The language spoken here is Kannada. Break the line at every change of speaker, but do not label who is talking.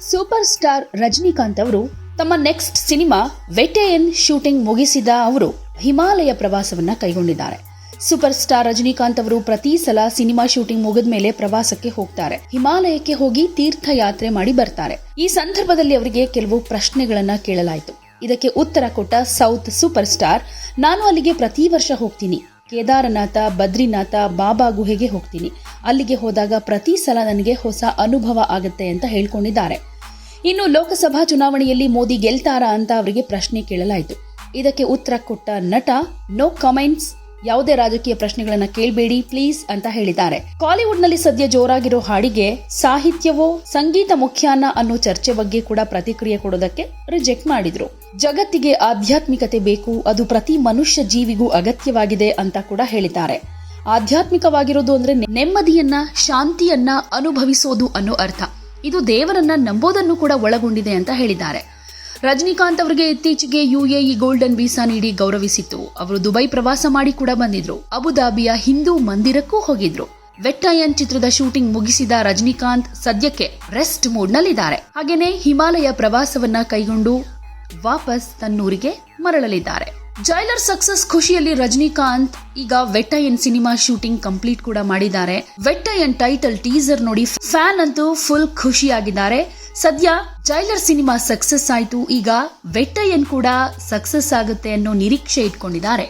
ಸೂಪರ್ ಸ್ಟಾರ್ ರಜನಿಕಾಂತ್ ಅವರು ತಮ್ಮ ನೆಕ್ಸ್ಟ್ ಸಿನಿಮಾ ವೆಟೆಯನ್ ಶೂಟಿಂಗ್ ಮುಗಿಸಿದ ಅವರು ಹಿಮಾಲಯ ಪ್ರವಾಸವನ್ನ ಕೈಗೊಂಡಿದ್ದಾರೆ. ಸೂಪರ್ ಸ್ಟಾರ್ ರಜನಿಕಾಂತ್ ಅವರು ಪ್ರತಿ ಸಲ ಸಿನಿಮಾ ಶೂಟಿಂಗ್ ಮುಗಿದ ಮೇಲೆ ಪ್ರವಾಸಕ್ಕೆ ಹೋಗ್ತಾರೆ. ಹಿಮಾಲಯಕ್ಕೆ ಹೋಗಿ ತೀರ್ಥಯಾತ್ರೆ ಮಾಡಿ ಬರ್ತಾರೆ. ಈ ಸಂದರ್ಭದಲ್ಲಿ ಅವರಿಗೆ ಕೆಲವು ಪ್ರಶ್ನೆಗಳನ್ನ ಕೇಳಲಾಯಿತು. ಇದಕ್ಕೆ ಉತ್ತರ ಕೊಟ್ಟ ಸೌತ್ ಸೂಪರ್ ಸ್ಟಾರ್ ನಾನು ಅಲ್ಲಿಗೆ ಪ್ರತಿ ವರ್ಷ ಹೋಗ್ತೀನಿ. ಕೇದಾರನಾಥ, ಬದ್ರಿನಾಥ ಬಾಬಾ ಗುಹೆಗೆ ಹೋಗ್ತೀನಿ. ಅಲ್ಲಿಗೆ ಹೋದಾಗ ಪ್ರತಿ ಸಲ ನನಗೆ ಹೊಸ ಅನುಭವ ಆಗುತ್ತೆ ಅಂತ ಹೇಳ್ಕೊಂಡಿದ್ದಾರೆ. ಇನ್ನು ಲೋಕಸಭಾ ಚುನಾವಣೆಯಲ್ಲಿ ಮೋದಿ ಗೆಲ್ತಾರಾ ಅಂತ ಅವರಿಗೆ ಪ್ರಶ್ನೆ ಕೇಳಲಾಯಿತು. ಇದಕ್ಕೆ ಉತ್ತರ ಕೊಟ್ಟ ನಟ ನೋ ಕಮೆಂಟ್ಸ್ ಯಾವುದೇ ರಾಜಕೀಯ ಪ್ರಶ್ನೆಗಳನ್ನ ಕೇಳಬೇಡಿ ಪ್ಲೀಸ್ ಅಂತ ಹೇಳಿದ್ದಾರೆ. ಕಾಲಿವುಡ್ನಲ್ಲಿ ಸದ್ಯ ಜೋರಾಗಿರೋ ಹಾಡಿಗೆ ಸಾಹಿತ್ಯವೋ, ಸಂಗೀತ ಮುಖ್ಯಾನ ಅನ್ನೋ ಚರ್ಚೆ ಬಗ್ಗೆ ಕೂಡ ಪ್ರತಿಕ್ರಿಯೆ ಕೊಡೋದಕ್ಕೆ ರಿಜೆಕ್ಟ್ ಮಾಡಿದ್ರು. ಜಗತ್ತಿಗೆ ಆಧ್ಯಾತ್ಮಿಕತೆ ಬೇಕು, ಅದು ಪ್ರತಿ ಮನುಷ್ಯ ಜೀವಿಗೂ ಅಗತ್ಯವಾಗಿದೆ ಅಂತ ಕೂಡ ಹೇಳಿದ್ದಾರೆ. ಆಧ್ಯಾತ್ಮಿಕವಾಗಿರೋದು ಅಂದ್ರೆ ನೆಮ್ಮದಿಯನ್ನ, ಶಾಂತಿಯನ್ನ ಅನುಭವಿಸೋದು ಅನ್ನೋ ಅರ್ಥ. ಇದು ದೇವರನ್ನ ನಂಬೋದನ್ನು ಕೂಡ ಒಳಗೊಂಡಿದೆ ಅಂತ ಹೇಳಿದ್ದಾರೆ. ರಜನಿಕಾಂತ್ ಅವರಿಗೆ ಇತ್ತೀಚೆಗೆ ಯುಎಇ ಗೋಲ್ಡನ್ ವೀಸಾ ನೀಡಿ ಗೌರವಿಸಿತ್ತು. ಅವರು ದುಬೈ ಪ್ರವಾಸ ಮಾಡಿ ಕೂಡ ಬಂದಿದ್ರು. ಅಬುದಾಬಿಯ ಹಿಂದೂ ಮಂದಿರಕ್ಕೂ ಹೋಗಿದ್ರು. ವೆಟ್ಟಯನ್ ಚಿತ್ರದ ಶೂಟಿಂಗ್ ಮುಗಿಸಿದ ರಜನಿಕಾಂತ್ ಸದ್ಯಕ್ಕೆ ರೆಸ್ಟ್ ಮೂಡ್ ನಲ್ಲಿದ್ದಾರೆ ಹಾಗೇನೆ ಹಿಮಾಲಯ ಪ್ರವಾಸವನ್ನ ಕೈಗೊಂಡು ವಾಪಸ್ ತನ್ನೂರಿಗೆ ಮರಳಲಿದ್ದಾರೆ. ಜೈಲರ್ ಸಕ್ಸಸ್ ಖುಷಿಯಲ್ಲಿ ರಜನಿಕಾಂತ್ ಈಗ ವೆಟ್ಟಯನ್ ಸಿನಿಮಾ ಶೂಟಿಂಗ್ ಕಂಪ್ಲೀಟ್ ಕೂಡ ಮಾಡಿದ್ದಾರೆ. ವೆಟ್ಟಯನ್ ಟೈಟಲ್ ಟೀಸರ್ ನೋಡಿ ಫ್ಯಾನ್ ಅಂತೂ ಫುಲ್ ಖುಷಿಯಾಗಿದ್ದಾರೆ. ಸದ್ಯ ಜೈಲರ್ ಸಿನಿಮಾ ಸಕ್ಸಸ್ ಆಯ್ತು ಈಗ ವೆಟ್ಟಯನ್ ಕೂಡ ಸಕ್ಸಸ್ ಆಗುತ್ತೆ ಅನ್ನೋ ನಿರೀಕ್ಷೆ ಇಟ್ಕೊಂಡಿದ್ದಾರೆ.